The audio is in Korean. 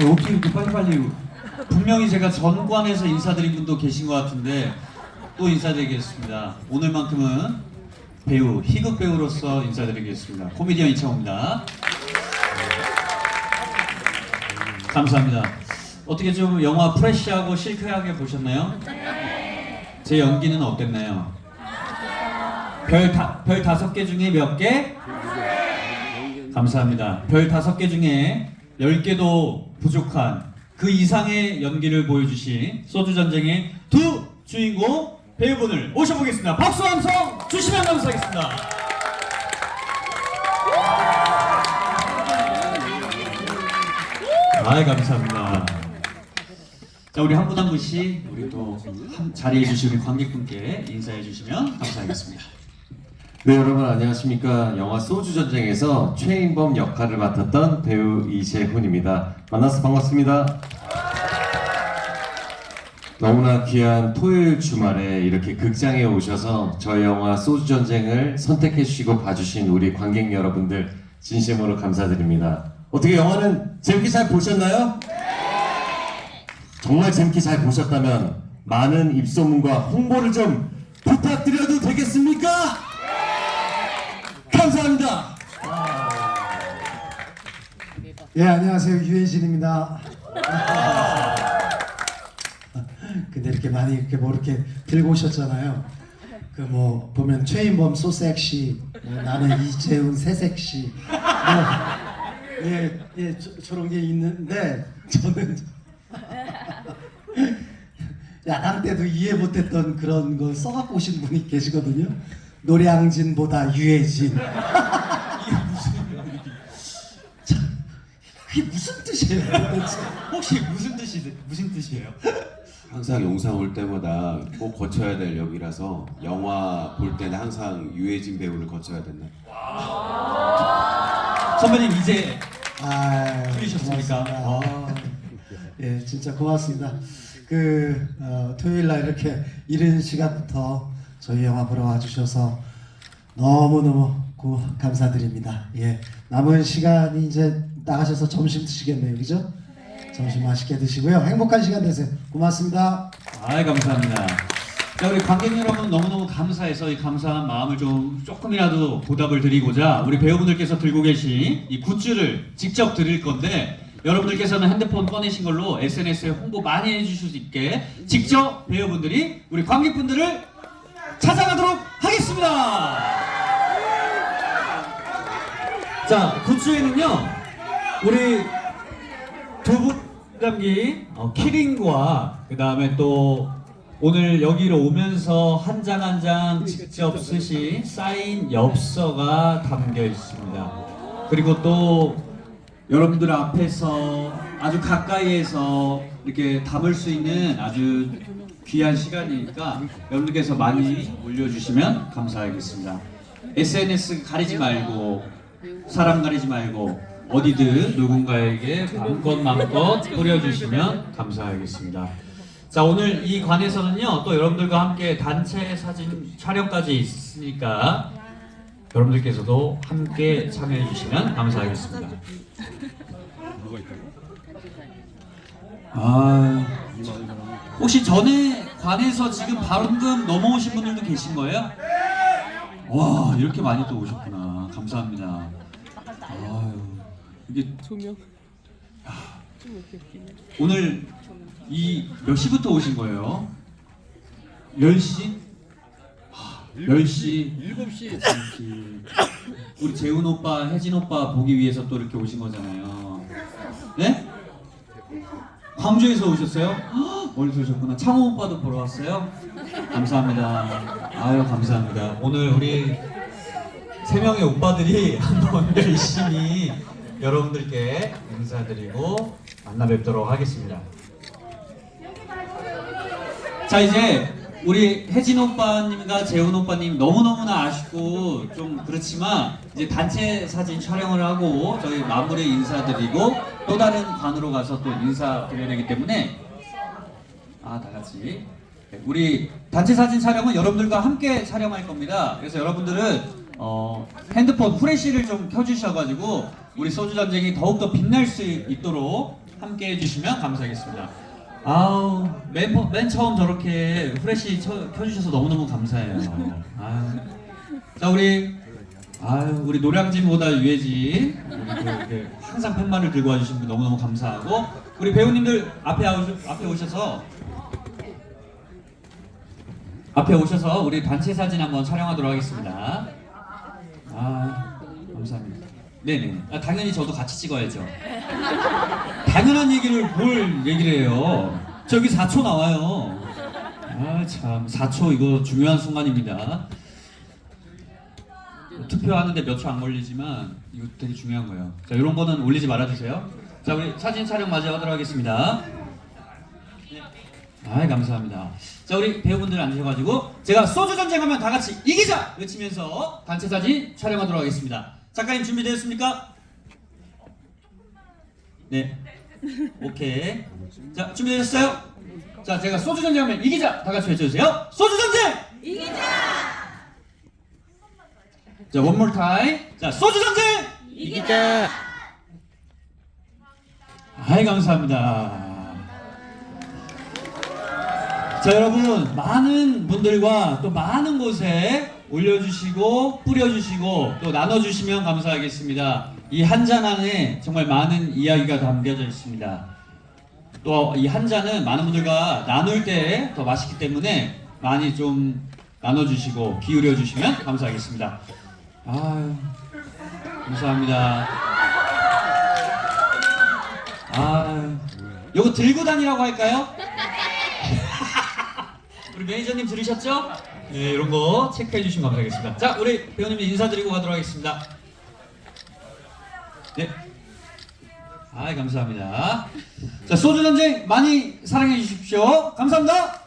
이렇게 빨리빨리 분명히 제가 전관에서 인사드린 분도 계신 것 같은데 또 인사드리겠습니다. 오늘만큼은 배우, 희극 배우로서 인사드리겠습니다. 코미디언 이창호입니다. 감사합니다. 어떻게 좀 영화 프레시하고 실크하게 보셨나요? 제 연기는 어땠나요? 별, 다, 별 다섯 개 중에 몇 개? 감사합니다. 별 다섯 개 중에 열 개도 부족한 그 이상의 연기를 보여주신 소주 전쟁의 두 주인공 배우분을 모셔보겠습니다. 박수 함성 주시면 감사하겠습니다. 아, 감사합니다. 자, 우리 한 분 한 분씩 우리 또 한- 자리해 주신 우리 관객분께 인사해 주시면 감사하겠습니다. 네 여러분 안녕하십니까? 영화 소주 전쟁에서 최인범 역할을 맡았던 배우 이재훈입니다. 만나서 반갑습니다. 너무나 귀한 토요일 주말에 이렇게 극장에 오셔서 저희 영화 소주 전쟁을 선택해 주시고 봐주신 우리 관객 여러분들 진심으로 감사드립니다. 어떻게 영화는 재밌게 잘 보셨나요? 정말 재밌게 잘 보셨다면 많은 입소문과 홍보를 좀 부탁드려도 되겠습니까? 감사합니다. 예, 안녕하세요. 유해진입니다. 근데 이렇게 많이 이렇게 뭐 이렇게 들고 오셨잖아요. 그 뭐 보면 최인범 소섹시, 뭐 나는 이재훈 새섹시, 뭐 예, 예, 저, 저런 게 있는데 저는 야당 때도 이해 못했던 그런 걸 써갖고 오신 분이 계시거든요. 노량진보다 유해진. 그게 무슨 뜻이에요? 도대체? 혹시 무슨 뜻이 무슨 뜻이에요? 항상 영상 올 때마다 꼭 거쳐야 될 역이라서 영화 볼 때는 항상 유해진 배우를 거쳐야 된다. 선배님 이제 아, 풀리셨습니까? 고맙습니다. 아. 예, 진짜 고맙습니다. 그 어, 토요일 날 이렇게 이른 시간부터 저희 영화 보러 와주셔서 너무 너무 고 감사드립니다. 예, 남은 시간이 이제 나가셔서 점심 드시겠네요, 그죠? 점심 맛있게 드시고요. 행복한 시간 되세요. 고맙습니다. 아 감사합니다. 자 우리 관객 여러분 너무너무 감사해서 이 감사한 마음을 좀 조금이라도 보답을 드리고자 우리 배우분들께서 들고 계신 이 굿즈를 직접 드릴 건데 여러분들께서는 핸드폰 꺼내신 걸로 SNS에 홍보 많이 해주실 수 있게 직접 배우분들이 우리 관객분들을 찾아가도록 하겠습니다. 자 굿즈에는요 우리 두부 담기 어, 키링과 그 다음에 또 오늘 여기로 오면서 한 장 한 장 직접 쓰신 사인 엽서가 담겨 있습니다. 그리고 또 여러분들 앞에서 아주 가까이에서 이렇게 담을 수 있는 아주 귀한 시간이니까 여러분들께서 많이 올려주시면 감사하겠습니다. SNS 가리지 말고 사람 가리지 말고 어디든 누군가에게 마음껏 마음껏 뿌려주시면 감사하겠습니다. 자 오늘 이 관에서는요 또 여러분들과 함께 단체 사진 촬영까지 있으니까 여러분들께서도 함께 참여해 주시면 감사하겠습니다. 아 혹시 전에 관에서 지금 방금 넘어오신 분들도 계신 거예요? 와 이렇게 많이 또 오셨구나 감사합니다. 아유 이게 조명 오늘 이 몇 시부터 오신 거예요? 10시? 10시 7시 우리 재훈 오빠, 혜진 오빠 보기 위해서 또 이렇게 오신 거잖아요 네? 광주에서 오셨어요? 헉, 멀리서 오셨구나 창호 오빠도 보러 왔어요? 감사합니다 아유 감사합니다 오늘 우리 세 명의 오빠들이 한번 열심히 여러분들께 인사드리고 만나 뵙도록 하겠습니다. 자 이제 우리 혜진 오빠님과 재훈 오빠님 너무너무나 아쉽고 좀 그렇지만 이제 단체 사진 촬영을 하고 저희 마무리 인사드리고 또 다른 관으로 가서 또 인사드려야 되기 때문에 아 다 같이 네, 우리 단체 사진 촬영은 여러분들과 함께 촬영할 겁니다. 그래서 여러분들은 어, 핸드폰 후레쉬를 좀 켜주셔가지고 우리 소주 전쟁이 더욱더 빛날 수 있도록 함께 해주시면 감사하겠습니다. 아우 맨, 퍼- 맨 처음 저렇게 후레쉬 쳐, 켜주셔서 너무너무 감사해요. 아유. 자 우리 아유 우리 노량진보다 유해진 이렇게 항상 팻말을 들고 와주신 분 너무너무 감사하고 우리 배우님들 앞에 오셔, 앞에 오셔서 앞에 오셔서 우리 단체 사진 한번 촬영하도록 하겠습니다. 아 감사합니다. 네네. 아, 당연히 저도 같이 찍어야죠. 당연한 얘기를 뭘 얘기를 해요. 저기 4초 나와요. 아 참 4초 이거 중요한 순간입니다. 투표하는데 몇 초 안 걸리지만 이거 되게 중요한 거예요. 자 이런 거는 올리지 말아주세요. 자 우리 사진 촬영 맞이하도록 하겠습니다. 아 감사합니다. 자 우리 배우분들 앉으셔가지고 제가 소주 전쟁하면 다 같이 이기자 외치면서 단체 사진 촬영하도록 하겠습니다. 작가님 준비되셨습니까? 네. 오케이. 자 준비되셨어요? 자 제가 소주 전쟁하면 이기자 다 같이 외쳐주세요. 소주 전쟁 이기자. 자 원몰 타임. 자 소주 전쟁 이기자. 아이 감사합니다. 자 여러분 많은 분들과 또 많은 곳에 올려주시고 뿌려주시고 또 나눠주시면 감사하겠습니다. 이 한 잔 안에 정말 많은 이야기가 담겨져 있습니다. 또 이 한 잔은 많은 분들과 나눌 때 더 맛있기 때문에 많이 좀 나눠주시고 기울여 주시면 감사하겠습니다. 아유 감사합니다. 아, 요거 들고 다니라고 할까요? 우리 매니저님 들으셨죠? 네, 이런 거 체크해 주시면 감사하겠습니다. 자, 우리 배우님들 인사드리고 가도록 하겠습니다. 네. 아, 감사합니다. 자, 소주 전쟁 많이 사랑해 주십시오. 감사합니다.